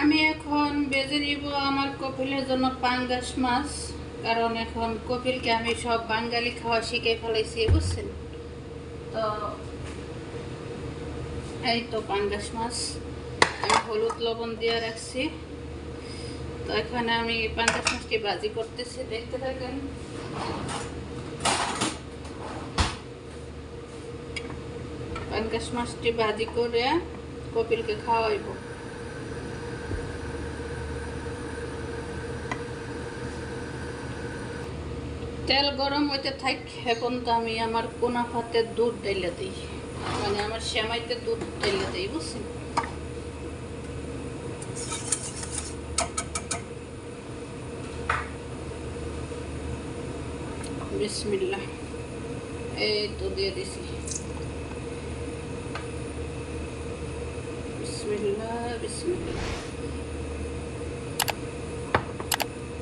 আমি এখন বেজে নিব আমার কপিলের জন্য পাঙ্গাস মাছ, কারণ এখন কপিলকে আমি সব বাঙালি খাওয়া শিখে ফেলাইছি, বুঝছেন? তো এই তো পাঙ্গাস মাছ, আমি হলুদ লবণ দিয়ে রাখছি। তো এখানে আমি পাঙ্গাস মাছটি বাজি করতেছি, দেখতে থাকেন। পাঙ্গাস মাছটি বাজি করে কপিলকে খাওয়াইব। তেল গরম হইতে থাক এখন তো আমি আমার কোনা ভাতে দুধ ঢেলে দিই। মানে আমার শ্যামাইতে দুধ ঢেলে দিই, বুঝছেন? বিসমিল্লাহ। এই তো দিয়ে দিছি। বিসমিল্লাহ বিসমিল্লাহ।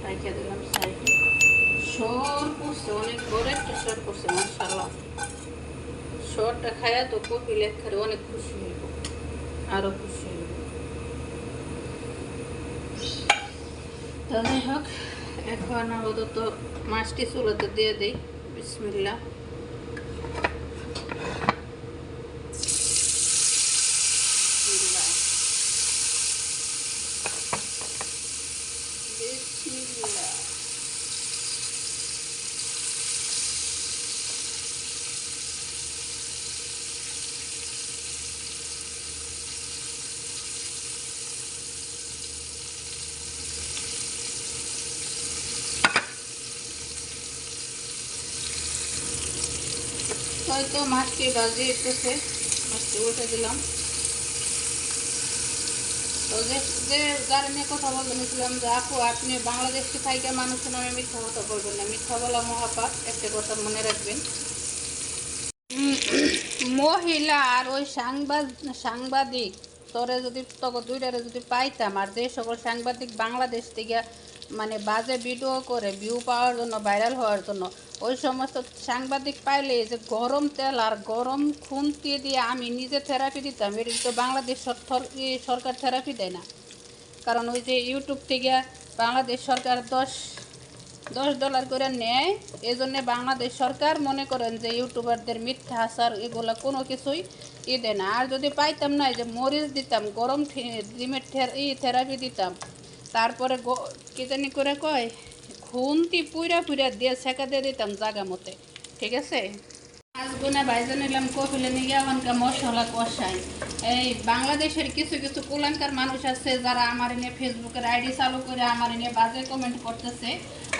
রাখিয়া দিলাম সাইডে সর পড়ছে অনেক বড় একটা সর পড়ছে মাসাল্লাহ সরটা খায়া তো কপি একখারে অনেক খুশি হইব, আরও খুশি হইব। তো যাই হোক, এখন আপাতত মাছটি চুলাতে দিয়ে দিই বিসমিল্লা হয়তো মাছটি বাজে এসেছে। মাছটি উঠে দিলাম। তো যে যে নিয়ে কথা বলতে নিয়েছিলাম যে, আপু, আপনি বাংলাদেশকে থাইকে মানুষের নামে মিথ্যা কথা বলবেন না। মিথ্যা বলা মহাপাপ। একটা কথা মনে রাখবেন। মহিলা আর ওই সাংবাদ সাংবাদিক, তোরে যদি তখন দুইটারে যদি পাইতাম, আর যে সকল সাংবাদিক বাংলাদেশ থেকে মানে বাজে ভিডিও করে ভিউ পাওয়ার জন্য ভাইরাল হওয়ার জন্য, ওই সমস্ত সাংবাদিক পাইলে যে গরম তেল আর গরম খুন্তি দিয়ে আমি নিজে থেরাপি দিতাম এটা তো বাংলাদেশ সরকার থেরাপি দেয় না। কারণ ওই যে ইউটিউব থেকে বাংলাদেশ সরকার দশ দশ ডলার করে নেয় এই জন্যে বাংলাদেশ সরকার মনে করেন যে ইউটিউবারদের মিথ্যা আচার এগুলো কোনো কিছুই ই দেয় না। আর যদি পাইতাম না যে মরিচ দিতাম, গরম ডিমের ই থেরাপি দিতাম তারপরে কি জানি করে কয়, খুন্তি পুইরা পুইরা দিয়ে ছেঁকা দিয়ে দিতাম জাগা মতে, ঠিক আছে? আজ গুনা ভাইজা নিলাম কপিলে নিয়ে আমার মশলা কষাই। এই বাংলাদেশের কিছু কিছু কুলাঙ্কার মানুষ আছে যারা আমার এনে ফেসবুকের আইডি চালু করে আমার এনে বাজে কমেন্ট করতেছে।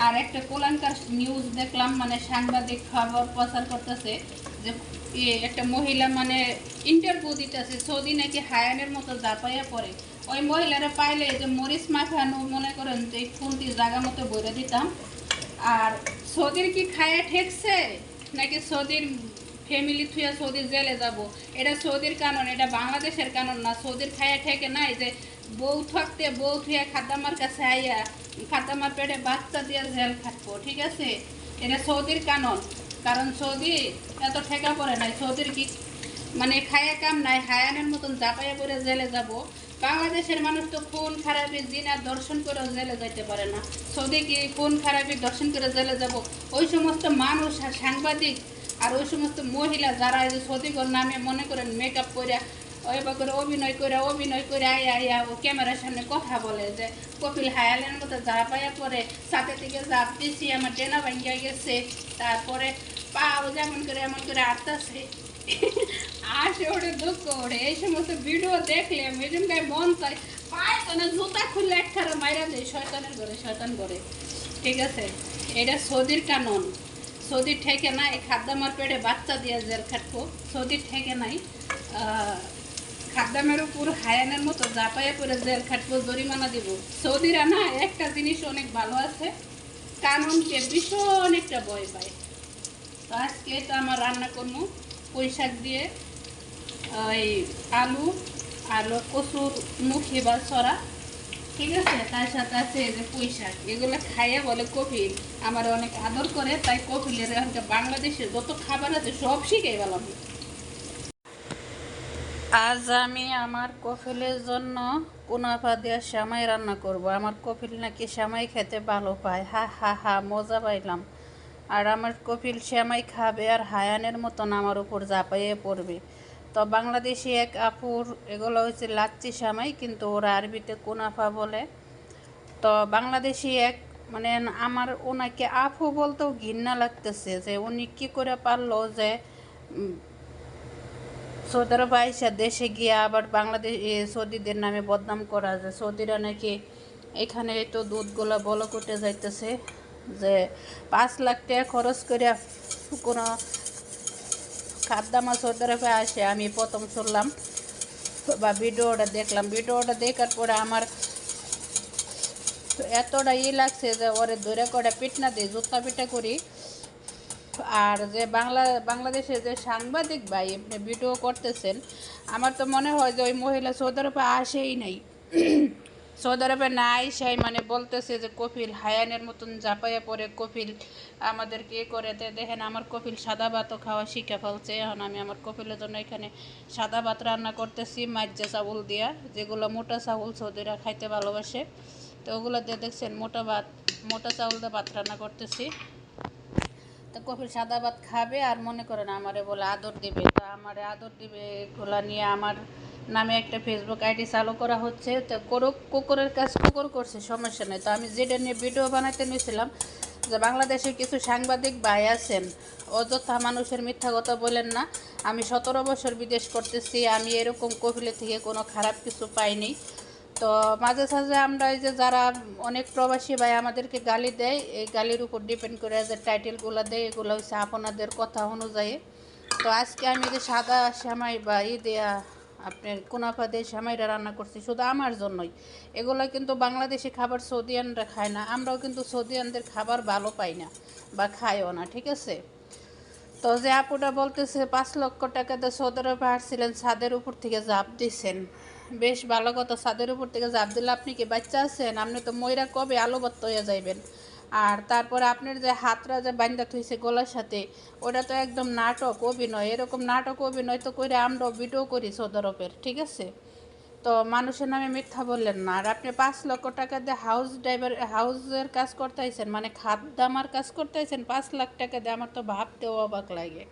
আর একটা কুলাঙ্কার নিউজ দেখলাম মানে সাংবাদিক খবর প্রচার করতেছে যে একটা মহিলা মানে ইন্টারভিউ দিতেছে, সৌদি নাকি হায়ানের মতো জাপাইয়া পড়ে। ওই মহিলারা পাইলে যে মরিচ মাখানো, মনে করেন যে খুন্তি জায়গা মতো বলে দিতাম। আর সৌদির কি খায়া ঠেকছে? নাকি সৌদির ফ্যামিলি থুয়া সৌদি জেলে যাব। এটা সৌদির কারণ এটা বাংলাদেশের কারণ না। সৌদির খায়া ঠেকে নাই যে বউ থাকতে বউ থুয়া খাদ্দামার কাছে আইয়া খাদ্দামার পেটে বাচ্চা দিয়ে জেল খাটবো, ঠিক আছে? এটা সৌদির কারণ কারণ সৌদি এত ঠেকা পড়ে নাই। সৌদির কি মানে খায়া কাম নাই, হায়ানের মতন চাপাইয়া করে জেলে যাব। বাংলাদেশের মানুষ তো কোন খারাপি জিনা দর্শন করে জেলে যাইতে পারে না। সৌদি কি কোন খারাপি দর্শন করে জেলে যাব? ওই সমস্ত মানুষ আর সাংবাদিক আর ওই সমস্ত মহিলা যারা এই যে সৌদিগর নামে মনে করেন মেকআপ করে ওইবার করে অভিনয় করে অভিনয় করে আয়া আয়া ও ক্যামেরার সামনে কথা বলে যে, কপিল হায়ালের মতো যা পাইয়া পরে, সাথে থেকে জাপ দিছি আমার ডেনা ভাঙ্গিয়া গেছে। তারপরে পাও যেমন করে এমন করে আটতাছে। আসে ওঠে দুঃখ ওঠে এই সমস্ত ভিডিও দেখলে মেজুম গায়ে মন চাই পায় তো না জুতা খুললে একখানা মাইরা দেয়, শয়তানের ঘরে, শয়তান করে ঠিক আছে? এটা সৌদির কানন। সৌদি ঠেকে না এই খাদ্যামার পেটে বাচ্চা দিয়ে জেল খাটবো সৌদি ঠেকে নাই আহ, খাদ্যামের উপর হায়ানের মতো জাপাইয়া করে জেল খাটবো জরিমানা দিব। সৌদিরা না একটা জিনিস অনেক ভালো আছে কানুনকে ভীষণ একটা ভয় পায়। তো আজকে তো আমার রান্না করব পুঁই দিয়ে ওই আলু আর কচুর মুখি বা সরা তার সাথে আছে যে এগুলো বলে আমার অনেক আদর করে, তাই বাংলাদেশে যত খাবার আছে সব শিখে গেলাম। আজ আমি আমার কফিলের জন্য কুনাফা দিয়ে শ্যামাই রান্না করব। আমার কফিল নাকি শ্যামাই খেতে ভালো পায়। হা হা হা, মজা পাইলাম। আর আমার কফিল শ্যামাই খাবে আর হায়ানের মতন আমার উপর জাপাইয়ে পড়বে। তো বাংলাদেশি এক আপুর এগুলো হচ্ছে লাচ্চি সামাই কিন্তু ওরা আরবিতে কুনাফা বলে। তো বাংলাদেশি এক মানে আমার ওনাকে আপু বলতেও ঘৃণা লাগতেছে যে উনি কি করে পারল যে উম, সৌদি আরব দেশে গিয়ে আবার বাংলাদেশ সৌদিদের নামে বদনাম করা যায় সৌদিরা নাকি এখানে তো দুধগুলো বলো করতে যাইতেছে যে পাঁচ লাখ টাকা খরচ করে কোনো খাদ্যামা সৌদি আরবে আসে, আমি প্রথম শুনলাম বা ভিডিওটা দেখলাম। ভিডিওটা দেখার পরে আমার এতটা ই লাগছে যে ওরে ধরে করে পিটনা দিই জুতা পিটা করি। আর যে বাংলা, বাংলাদেশে যে সাংবাদিক ভাই ভিডিও করতেছেন, আমার তো মনে হয় যে ওই মহিলা সৌদি আরবে আসেই নাই। সৌদি আরবে না আইসাই মানে বলতেছে যে কপিল হায়ানের মতন জাপাইয়া পরে কপিল আমাদেরকে এ করে দেখেন আমার কপিল সাদা ভাতও খাওয়া শিখে ফেলছে, এখন আমি আমার কপিলের জন্য এখানে সাদা ভাত রান্না করতেছি মাজ্জা চাউল দিয়া, যেগুলো মোটা চাউল সৌদিরা খাইতে ভালোবাসে, তো ওগুলো দিয়ে দেখছেন মোটা ভাত, মোটা চাউল দিয়ে ভাত রান্না করতেছি। তো কপিল সাদা ভাত খাবে আর মনে করেন আমারে বলে আদর দিবে, তো আমারে আদর দিবে, এগুলা নিয়ে আমার নামে একটা ফেসবুক আইডি চালু করা হচ্ছে। তো করুক কুকুরের কাজ কুকুর করছে, সমস্যা নেই। তো আমি যেটা নিয়ে ভিডিও বানাতে নিয়েছিলাম যে বাংলাদেশের কিছু সাংবাদিক ভাই আছেন, অযথা মানুষের মিথ্যা কথা বলেন না। আমি সতেরো বছর বিদেশ করতেছি, আমি এরকম কপিলের থেকে কোনো খারাপ কিছু পাইনি। তো মাঝে সাঝে আমরা এই যে যারা অনেক প্রবাসী ভাই আমাদেরকে গালি দেয়, এই গালির উপর ডিপেন্ড করে যে টাইটেলগুলো দেয়, এগুলো হচ্ছে আপনাদের কথা অনুযায়ী। তো আজকে আমি যে সাদা সেমাই বা ই দেয়া আপনার কুনাফা দিয়ে সেমাইটা রান্না করছি, শুধু আমার জন্যই। এগুলো কিন্তু বাংলাদেশি খাবার সৌদিয়ানরা খায় না, আমরাও কিন্তু সৌদিয়ানদের খাবার ভালো পাই না বা খাইও না, ঠিক আছে? তো যে আপুটা বলতেছে, পাঁচ লক্ষ টাকা দিয়ে সৌদি আসছিলেন, ছাদের উপর থেকে জাপ দিছেন। বেশ ভালো কথা, ছাদের উপর থেকে জাপ দিলে আপনি কি বাচ্চা আছেন? আপনি তো ময়রা কবে আলোবত্ত হয়ে যাইবেন? আর তারপরে আপনার যে হাতরা যে বান্ধা থইছে গলার সাথে, ওটা তো একদম নাটক অভিনয়। এরকম নাটক অভিনয় তো করে আমরা ভিডিও করি সদরপের ঠিক আছে? তো মানুষের নামে মিথ্যা বললেন না। আর আপনি পাঁচ লক্ষ টাকা দিয়ে হাউস ড্রাইভার হাউসের কাজ করতে আইছেন মানে খাদ্যামার কাজ করতে আইছেন, পাঁচ লাখ টাকা দিয়ে, আমার তো ভাবতেও অবাক লাগে।